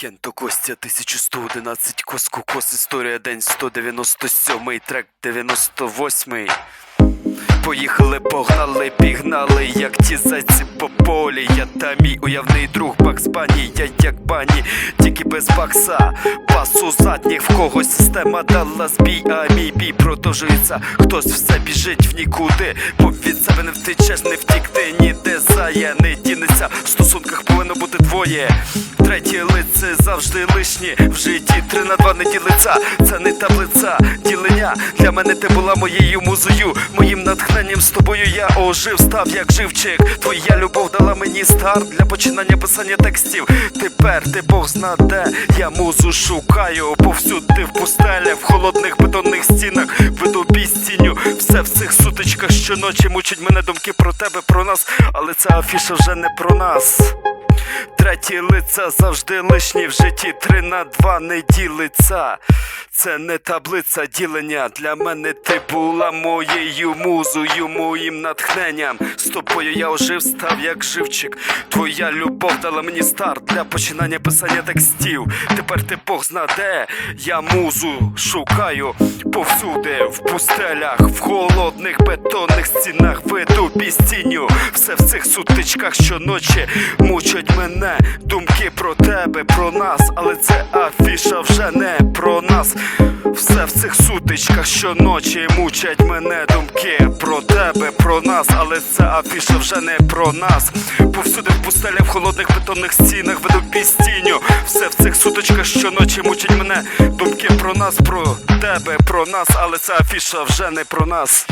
Кенто Костя 1111 Коску Кос Історія день 197 трек 98 Поїхали, погнали, пігнали, як ті зайці по полі. Я та мій уявний друг Бакс Бані, я як бані, без бакса. Пасу задніх в когось система дала збій, а мій бій продовжується. Хтось все біжить в нікуди, бо від себе не втечеш, не втікти, ніде зая не дінеться. В стосунках повинно бути двоє. Третє лице завжди лишнє. В житті три на два не ділиться. Це не таблиця ділення. Для мене ти була моєю музою, моїм натхненням з тобою я ожив, став як живчик. Твоя любов дала мені старт для починання писання текстів. Тепер ти Бог зна я музу шукаю. Повсюди в пустелях, в холодних бетонних стінах, веду бістінню. Все в цих сутичках щоночі мучить мене думки про тебе, про нас, але ця афіша вже не про нас. Треті лиця завжди лишні в житті три на два не ділиться. Це не таблиця ділення. Для мене ти була моєю музою, моїм натхненням. З тобою я ожив, став як живчик. Твоя любов дала мені старт для починання писання текстів. Тепер ти Бог зна де я музу шукаю повсюди, в пустелях, в холодних бетонних стінах веду пістіню. Все в цих сутичках щоночі мучать мене думки про тебе, про нас, але це афіша вже не про нас. Все в цих сутичках щоночі мучать мене думки про тебе, про нас, але це афіша вже не про нас. Повсюди в пустелях, в холодних бетонних стінах веду пістіню. Все в цих сутичках щоночі мучать мене думки про нас, про тебе, про нас, але це афіша вже не про нас.